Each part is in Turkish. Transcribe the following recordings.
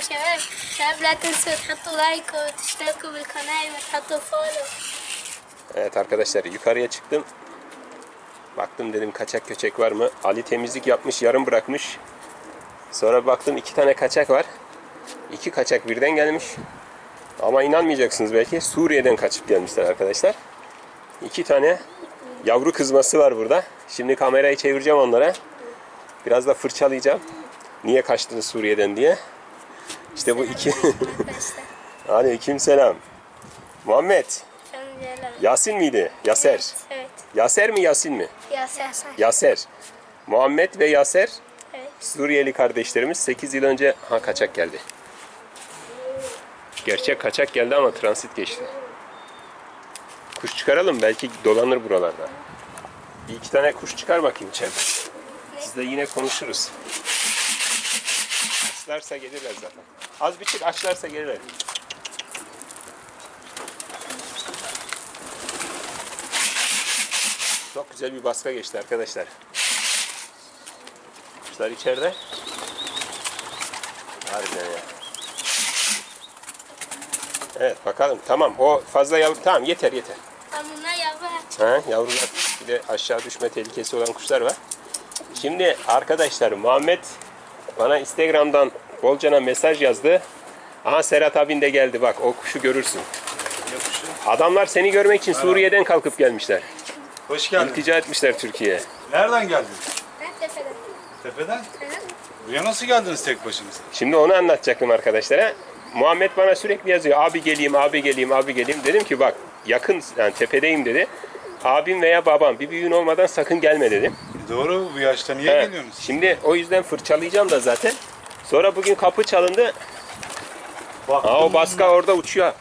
شباب شباب لا تنسوا تحطوا لايك وتشتركوا بالقناة وتحطوا فولو Evet arkadaşlar yukarıya çıktım. Baktım dedim kaçak köçek var mı? Ali temizlik yapmış yarım bırakmış. Sonra baktım iki tane kaçak var. İki kaçak birden gelmiş. Ama inanmayacaksınız belki Suriye'den kaçıp gelmişler arkadaşlar. İki tane yavru kızması var burada. Şimdi kamerayı çevireceğim onlara. Biraz da fırçalayacağım. Niye kaçtınız Suriye'den diye. İşte bu iki. Aleyküm selam. Muhammed. Yasin miydi? Yaser. Evet. Yaser mi Yasin mi? Yaser. Yaser. Muhammed ve Yaser Evet. Suriyeli kardeşlerimiz 8 yıl önce ha kaçak geldi. Gerçek kaçak geldi ama transit geçti. Kuş çıkaralım belki dolanır buralarda. Bir iki tane kuş çıkar bakayım içeride. Siz de yine konuşuruz. Açlarsa gelirler zaten. Az bir çık açlarsa gelirler. Çok güzel bir baska geçti arkadaşlar. Kuşlar içeride. Harbiden ya. Evet bakalım tamam o fazla yavru tamam yeter yeter. Bunlar yavru. Ha, yavrular bir de aşağı düşme tehlikesi olan kuşlar var. Şimdi arkadaşlar Muhammed bana Instagram'dan Bolcan'a mesaj yazdı. Aha Serhat abin de geldi bak o kuşu görürsün. Adamlar seni görmek için Suriye'den kalkıp gelmişler. Hoş geldin. İltica etmişler Türkiye'ye. Nereden geldin? Ben tepeden. Tepeden. Buraya nasıl geldiniz tek başınıza? Şimdi onu anlatacaktım arkadaşlara. Muhammed bana sürekli yazıyor. Abi geleyim, abi geleyim, abi geleyim. Dedim ki bak yakın yani tepedeyim dedi. Abim veya babam bir büyüğün olmadan sakın gelme dedim. Doğru bu yaşta niye He, geliyorsunuz? Şimdi o yüzden fırçalayacağım da zaten. Sonra bugün kapı çalındı. Bak, Aa, o baska orada uçuyor.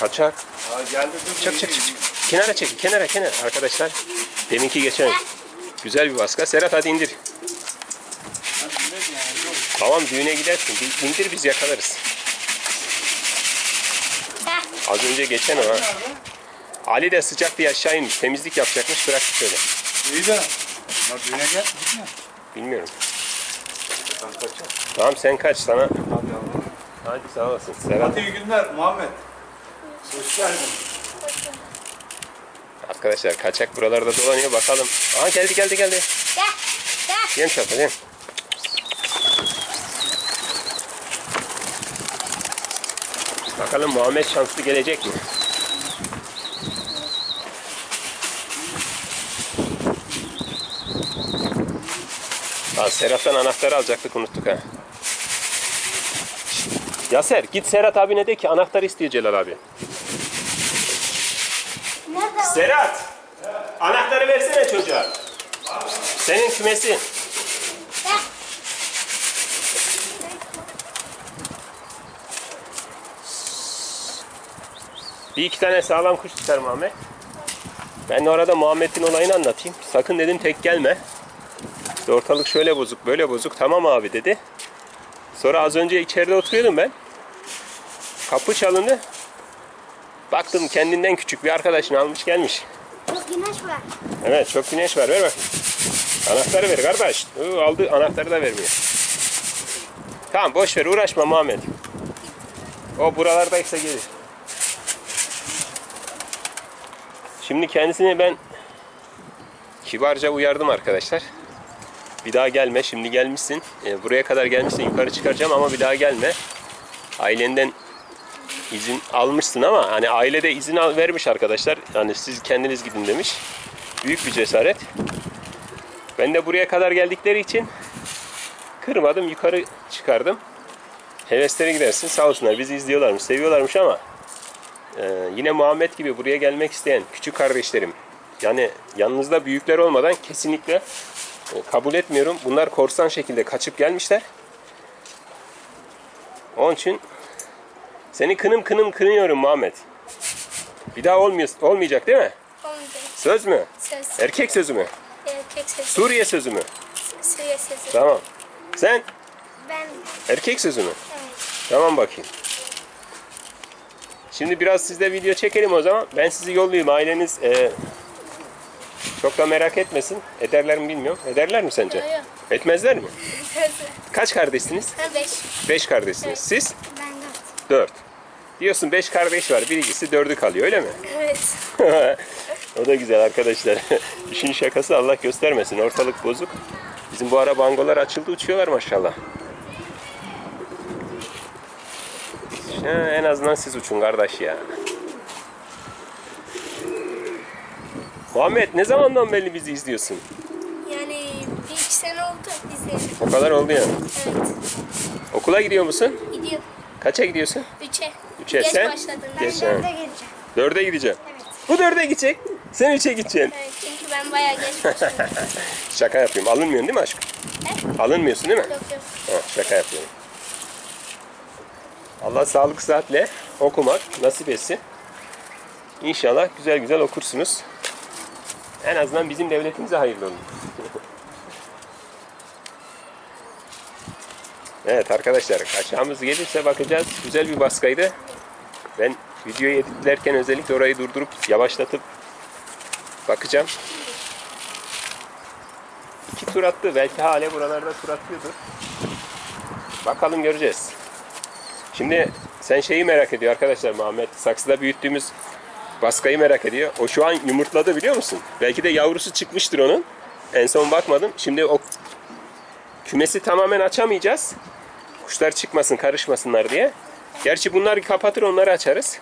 Kaçak. Aa, geldi dur. Çık çık çık. çık. Kenara çekin, kenara kenara arkadaşlar. Deminki geçen güzel bir baska. Serhat hadi indir. Tamam düğüne gidersin. Bir indir biz yakalarız. Az önce geçen o ha. Ali de sıcak diye aşağı inmiş. Temizlik yapacakmış. Bıraktı şöyle. İyi de. Ama düğüne gel. Gitme. Bilmiyorum. Ben kaçacağım. Tamam sen kaç sana. Hadi yavrum. Hadi sağ olasın. Serhat. Hadi iyi günler Muhammed. Hoş geldin. Arkadaşlar kaçak buralarda dolanıyor. Bakalım. Aha geldi geldi geldi. Gel. Gel. Yem çapa yem. Bakalım Muhammed şanslı gelecek mi? Ha, Serhat'tan anahtarı alacaktık unuttuk ha. Yaser git Serhat abine de ki anahtar istiyor Celal abi. Nerede? Serhat! Anahtarı versene çocuğa. Senin kümesi. Gel. Bir iki tane sağlam kuş tutar Muhammed. Ben de orada Muhammed'in olayını anlatayım. Sakın dedim tek gelme. İşte ortalık şöyle bozuk böyle bozuk. Tamam abi dedi. Sonra az önce içeride oturuyordum ben. Kapı çalındı. Baktım kendinden küçük bir arkadaşını almış gelmiş. Çok güneş var. Evet çok güneş var ver bakayım. Anahtarı ver kardeş. Oo, aldı anahtarı da vermiyor. Tamam boş ver uğraşma Muhammed. O buralardaysa gelir. Şimdi kendisini ben kibarca uyardım arkadaşlar. Bir daha gelme şimdi gelmişsin. E, buraya kadar gelmişsin yukarı çıkaracağım ama bir daha gelme. Ailenden izin almışsın ama hani ailede izin al, vermiş arkadaşlar. Yani siz kendiniz gidin demiş. Büyük bir cesaret. Ben de buraya kadar geldikleri için kırmadım yukarı çıkardım. Hevesleri gidersin sağ olsunlar bizi izliyorlarmış seviyorlarmış ama e, yine Muhammed gibi buraya gelmek isteyen küçük kardeşlerim yani yanınızda büyükler olmadan kesinlikle kabul etmiyorum. Bunlar korsan şekilde kaçıp gelmişler. Onun için seni kınım kınım kınıyorum Muhammed. Bir daha olmuyor, olmayacak değil mi? Olmayacak. Söz mü? Söz. Erkek sözü mü? Erkek sözü. Suriye sözü mü? Suriye sözü. Tamam. Sen Ben. erkek sözü mü? Evet. Tamam bakayım. Şimdi biraz sizde video çekelim o zaman. Ben sizi yollayayım. Aileniz e, Çok da merak etmesin. Ederler mi bilmiyorum. Ederler mi sence? Yok. Etmezler mi? Kaç kardeşsiniz? Ha beş. Beş kardeşsiniz. Siz? Ben dört. Dört. Diyorsun beş kardeş var. Birincisi dördü kalıyor öyle mi? Evet. o da güzel arkadaşlar. İşin şakası Allah göstermesin. Ortalık bozuk. Bizim bu ara bangolar açıldı uçuyorlar maşallah. Ha, en azından siz uçun kardeş ya. Muhammed ne zamandan beri bizi izliyorsun? Yani bir iki sene oldu izleyelim. O kadar oldu yani. Evet. Okula gidiyor musun? Gidiyor. Kaça gidiyorsun? Üçe. Üçe Geç sen? başladım. Geç, Ben ha. dörde geleceğim. Dörde gideceğim. Evet. Bu dörde gidecek. Sen üçe gideceksin. Evet, çünkü ben bayağı geç başladım. Şaka yapıyorum. Alınmıyorsun değil mi aşkım? Ne? Alınmıyorsun değil mi? Yok yok. Ha, şaka yapıyorum. Allah sağlık sıhhatle okumak nasip etsin. İnşallah güzel güzel okursunuz. En azından bizim devletimize hayırlı olun. evet arkadaşlar kaçağımız gelirse bakacağız. Güzel bir baskaydı. Ben videoyu editlerken özellikle orayı durdurup yavaşlatıp bakacağım. İki tur attı. Belki hala buralarda tur atıyordur. Bakalım göreceğiz. Şimdi sen şeyi merak ediyor arkadaşlar Muhammed. Saksıda büyüttüğümüz baskayı merak ediyor. O şu an yumurtladı biliyor musun? Belki de yavrusu çıkmıştır onun. En son bakmadım. Şimdi o kümesi tamamen açamayacağız. Kuşlar çıkmasın, karışmasınlar diye. Gerçi bunları kapatır onları açarız.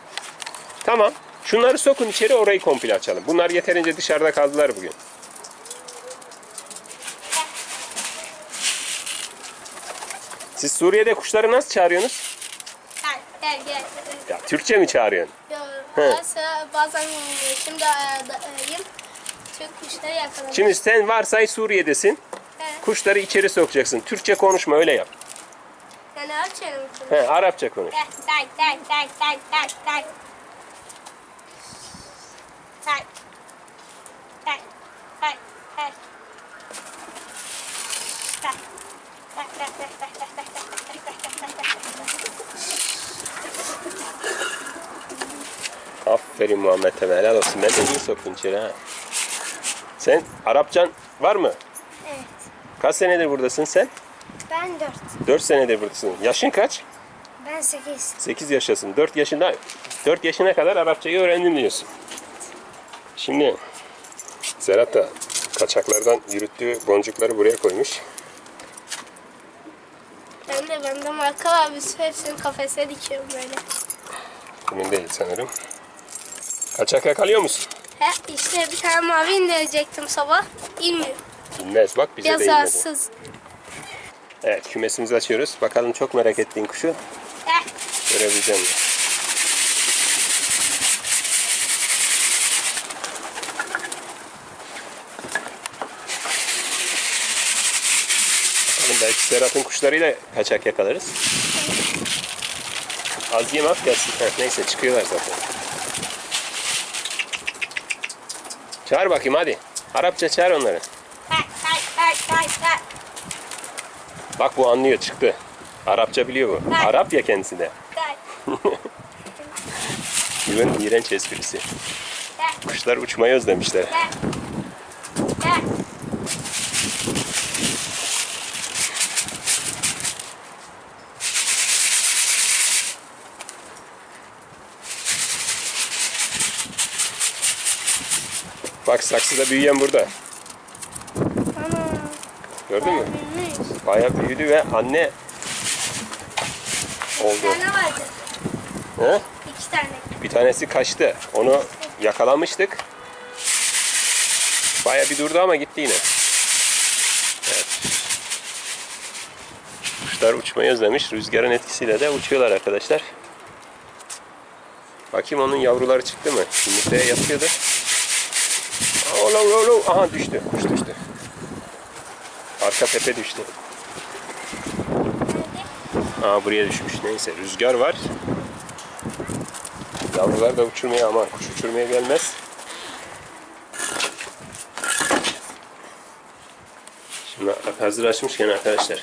Tamam. Şunları sokun içeri orayı komple açalım. Bunlar yeterince dışarıda kaldılar bugün. Siz Suriye'de kuşları nasıl çağırıyorsunuz? Ya Türkçe mi çağırıyorsun? Yo, He. Bazen, bazen şimdi e, da- e, yım, Türk kuşları yakaladım. Şimdi sen varsay Suriye'desin. He. Kuşları içeri sokacaksın. Türkçe konuşma öyle yap. Yani açıyorum şunu. He, Arapça konuş. Gel gel gel gel gel gel gel. Gel. Gel. Gel. Gel. Gel. Gel, gel, gel, gel, gel, gel, gel, gel, gel, gel, Aferin Muhammed'e helal olsun. Ben de iyi soktun içeri ha. Sen Arapçan var mı? Evet. Kaç senedir buradasın sen? Ben dört. 4 senedir buradasın. Yaşın kaç? Ben sekiz. 8 yaşasın. 4 yaşında 4 yaşına kadar Arapçayı öğrendim diyorsun. Şimdi Serhat da kaçaklardan yürüttüğü boncukları buraya koymuş. Ben de bende marka var. Biz hepsini kafese dikiyorum böyle. Bugün değil sanırım. Kaçak yakalıyor musun? He, işte bir tane mavi indirecektim sabah. İnmiyor. Bilmez bak bize de inmedi. Yazarsız. Evet kümesimizi açıyoruz. Bakalım çok merak ettiğin kuşu Heh. görebileceğim mi? Bakalım belki Serhat'ın kuşlarıyla kaçak yakalarız. Az yem at gelsin. Heh, neyse çıkıyorlar zaten. Çağır bakayım hadi. Arapça çağır onları. Hey, hey, hey, hey, hey. Bak bu anlıyor çıktı. Arapça biliyor bu. Arap ya kendisi de. Güven iğrenç esprisi. Kuşlar uçmayı özlemişler. hey. Bak saksıda büyüyen burada. Ana. Gördün mü? Bilmiş. Bayağı büyüdü ve anne Bir oldu. tane vardı. He? İki tane. Bir tanesi kaçtı. Onu yakalamıştık. Bayağı bir durdu ama gitti yine. Evet. Kuşlar uçmayı özlemiş. Rüzgarın etkisiyle de uçuyorlar arkadaşlar. Bakayım onun yavruları çıktı mı? Yumurtaya yatıyordu. Ola ola ola. Aha düştü. Kuş düştü. Arka tepe düştü. Aa buraya düşmüş. Neyse rüzgar var. Yavrular da uçurmaya ama kuş uçurmaya gelmez. Şimdi hazır açmışken arkadaşlar.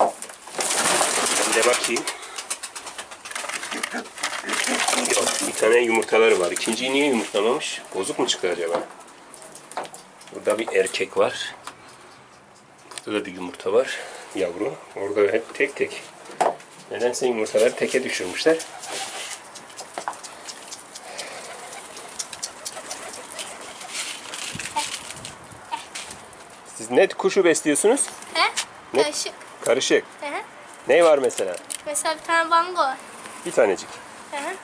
Ben de bakayım. Yok bir tane yumurtaları var. İkinciyi niye yumurtlamamış? Bozuk mu çıktı acaba? Burada bir erkek var. Burada da bir yumurta var. Yavru. Orada hep tek tek. Nedense yumurtaları teke düşürmüşler. Siz net kuşu besliyorsunuz? He? Ne? Karışık. Karışık. Hı hı. Ne var mesela? Mesela bir tane bango var. Bir tanecik. Hı hı.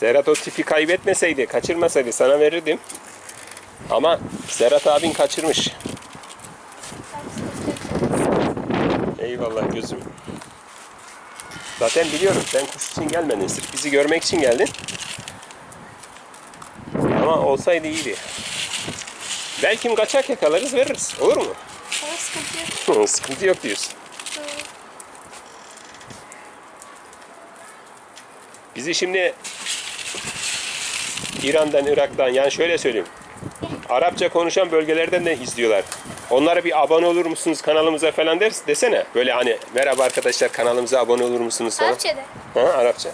Serhat o tipi kaybetmeseydi, kaçırmasaydı sana verirdim. Ama Serhat abin kaçırmış. Eyvallah gözüm. Zaten biliyorum sen kuş için gelmedin. Sırf bizi görmek için geldin. Ama olsaydı iyiydi. Belki kaçak yakalarız veririz. Olur mu? Sıkıntı yok. Sıkıntı yok diyorsun. Bizi şimdi İran'dan, Irak'tan yani şöyle söyleyeyim. Arapça konuşan bölgelerden de izliyorlar. Onlara bir abone olur musunuz kanalımıza falan ders desene. Böyle hani merhaba arkadaşlar kanalımıza abone olur musunuz falan. Arapçada. Ha, Arapça.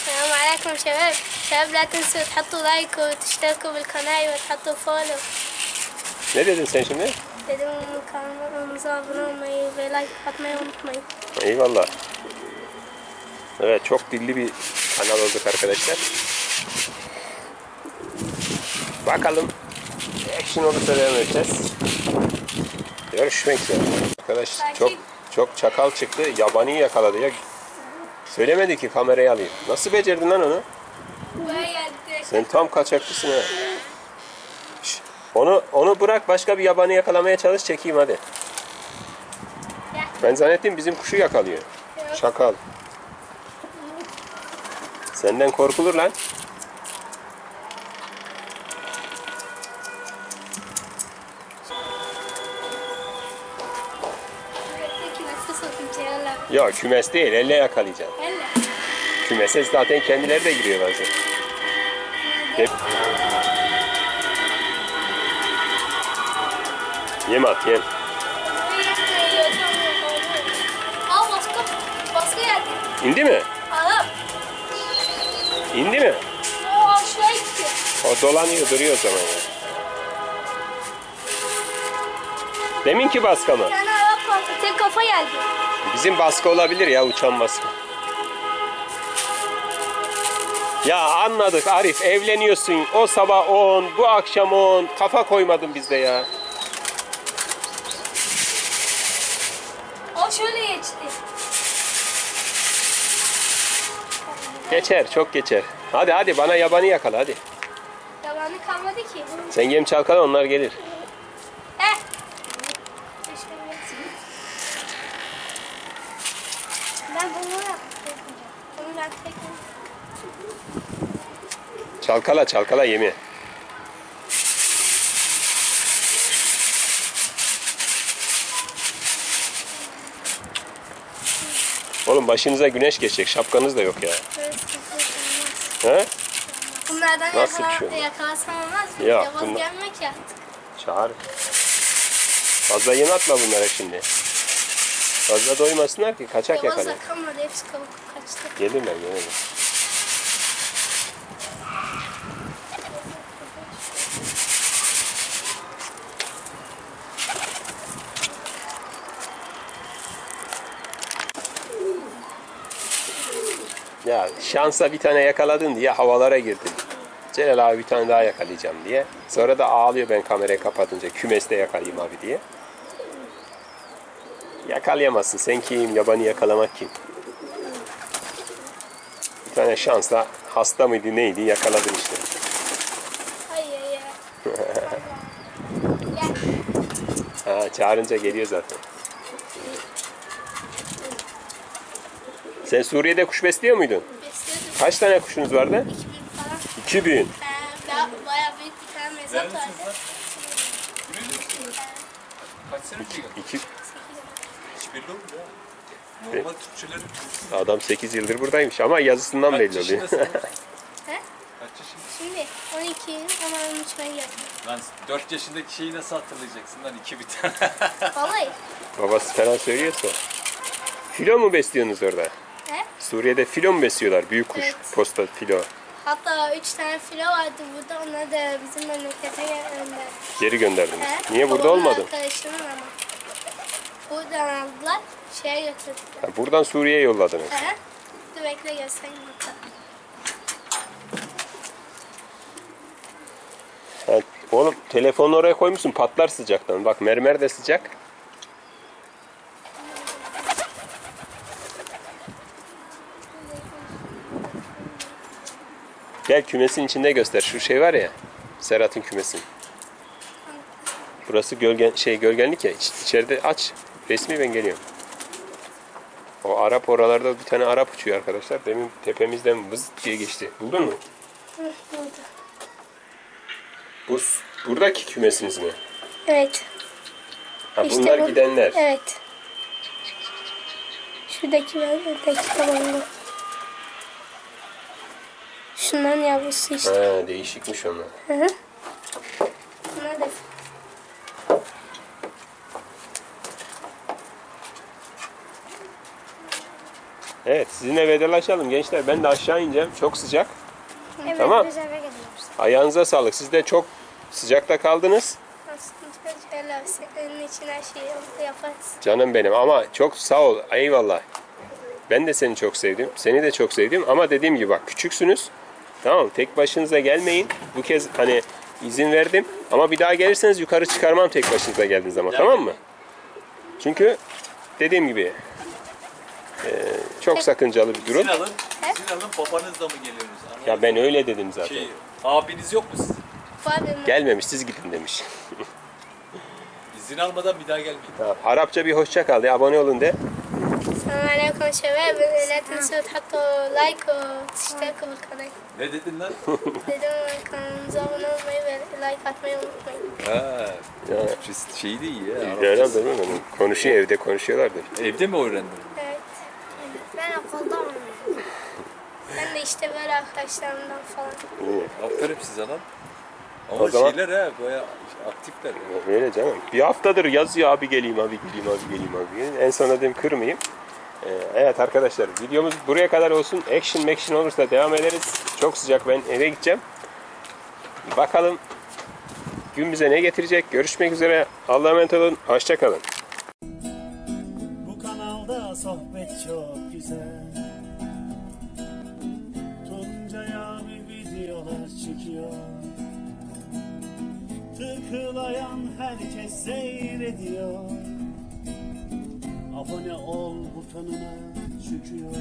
السلام عليكم شباب شباب لا تنسوا تحطوا لايك وتشتركوا بالقناة وتحطوا فولو Ne dedin sen şimdi? dedim kanalımıza abone olmayı ve like atmayı unutmayın. Eyvallah. Evet çok dilli bir kanal olduk arkadaşlar. Bakalım. Action olursa devam edeceğiz. Görüşmek üzere. Arkadaş çok çok çakal çıktı. Yabani yakaladı ya. Söylemedi ki kamerayı alayım. Nasıl becerdin lan onu? Sen tam kaçakçısın ha. Şş, Onu onu bırak başka bir yabanı yakalamaya çalış çekeyim hadi. Ben zannettim bizim kuşu yakalıyor. Şakal. Senden korkulur lan. Ya kümes değil elle yakalayacaksın. Elle. Kümese zaten kendileri de giriyor bazen. Hep... Yem at yem. Aa baskı. Baskı geldi. İndi mi? Adam. İndi mi? O aşağıya gitti. O dolanıyor duruyor o zaman ya. Deminki baska mı? Bir tane. Tek kafa geldi. Bizim baskı olabilir ya uçan baskı. Ya anladık Arif evleniyorsun o sabah 10 bu akşam 10 kafa koymadın bizde ya. O şöyle geçti. Geçer çok geçer. Hadi hadi bana yabani yakala hadi. Yalanı kalmadı ki. Sen yem çalkala onlar gelir. Heh. Ben bunu yaptım. Bunu ben tek Çalkala çalkala yemi. Oğlum başınıza güneş geçecek şapkanız da yok ya. He? Bunlardan Nasıl bir şey olmaz? yakalasam olmaz mı? Yok, Yavaz bunlar- gelmek ya. Çağır. Fazla yem atma bunlara şimdi. Fazla doymasınlar ki kaçak Yavaz yakalar. da kalmadı. Hepsi kavuk kaçtı. Gelirler gelirler. Ya şansa bir tane yakaladın diye havalara girdin. Celal abi bir tane daha yakalayacağım diye. Sonra da ağlıyor ben kamerayı kapatınca kümeste yakalayayım abi diye. Yakalayamazsın. Sen kim? Yabani yakalamak kim? Bir tane şansla hasta mıydı neydi yakaladın işte. Ha, çağırınca geliyor zaten. Sen Suriye'de kuş besliyor muydun? Kaç tane kuşunuz vardı? 2000 falan. 2000. Ee, daha bayağı büyük bir tane mezat vardı. Kaç sene önce geldi? İki, Hiç belli olmuyor ya. Normal Türkçeleri adam 8 yıldır buradaymış ama yazısından Kaç belli oluyor. yaşındasın? He? Kaç yaşındasın? Şimdi 12, ama 13 ben geldim. Lan 4 yaşındaki şeyi nasıl hatırlayacaksın lan iki bir tane. Vallahi. Babası falan söylüyorsa. Filo mu besliyorsunuz orada? He? Suriye'de filo mu besliyorlar? Büyük kuş, Evet. posta filo. Hatta üç tane filo vardı burada. Onları da bizim memlekete gönderdik. Geri gönderdiniz. Niye burada Babamın olmadı? arkadaşımın ama. Buradan aldılar. Şeye götürdüler. Ha, buradan Suriye'ye yolladınız. He? Dur bekle göstereyim hatta. Ha, oğlum telefonu oraya koymuşsun patlar sıcaktan. Bak mermer de sıcak. Gel kümesin içinde göster. Şu şey var ya. Serhat'ın kümesi. Burası gölgen şey gölgenlik ya. İç, içeride aç. Resmi ben geliyorum. O Arap oralarda bir tane Arap uçuyor arkadaşlar. Demin tepemizden vız diye geçti. Buldun mu? Hı. Bu buradaki kümesiniz mi? Evet. Ha, İşte bunlar bu- gidenler. Evet. Şuradaki ve buradaki tabanlı. Şunların yavrusu işte. Ha, değişikmiş onlar. Hı hı. Bunlar da Evet sizinle vedalaşalım gençler. Ben de aşağı ineceğim. Çok sıcak. Evet, Tamam. biz eve gidiyoruz. Ayağınıza sağlık. Siz de çok sıcakta kaldınız. Senin için her şeyi yaparız. Canım benim ama çok sağ ol. Eyvallah. Ben de seni çok sevdim. Seni de çok sevdim ama dediğim gibi bak küçüksünüz. Tamam tek başınıza gelmeyin. Bu kez hani izin verdim ama bir daha gelirseniz yukarı çıkarmam tek başınıza geldiğiniz zaman tamam mı? Çünkü dediğim gibi eee, çok sakıncalı bir durum. Sinal'ın, Sinal'ın babanızla mı geliyorsunuz? Anladın Ya mı? ben öyle dedim zaten. Şey, abiniz yok mu sizin? Var benim. Gelmemiş siz gidin demiş. İzin almadan bir daha gelmeyin. Tamam, Arapça bir hoşça kal de abone olun de. السلام عليكم شباب لا تنسوا تحطوا لايك وتشتركوا بالقناة ne dedin lan? dedim kanalımıza abone olmayı ve like atmayı unutmayın. ha, Ya, Türkçesi şey değil ya. Herhalde Arapçası. değil mi? Konuşuyor evde konuşuyorlardır. Evde mi öğrendin? Evet. Ben okulda Ben de işte böyle arkadaşlarımdan falan. Aferin size lan. Ama O zaman- şeyler ha, baya aktifler. Öyle canım. Bir haftadır yazıyor abi geleyim abi geleyim abi geleyim abi. En son dedim kırmayayım. Ee, evet arkadaşlar videomuz buraya kadar olsun. Action action olursa devam ederiz. Çok sıcak ben eve gideceğim. Bakalım gün bize ne getirecek. Görüşmek üzere. Allah'a emanet olun. Hoşçakalın. Bu kanalda sohbet çok güzel Tuncay abi videolar çekiyor Tıklayan herkes seyrediyor Abone ol butonuna çıkıyor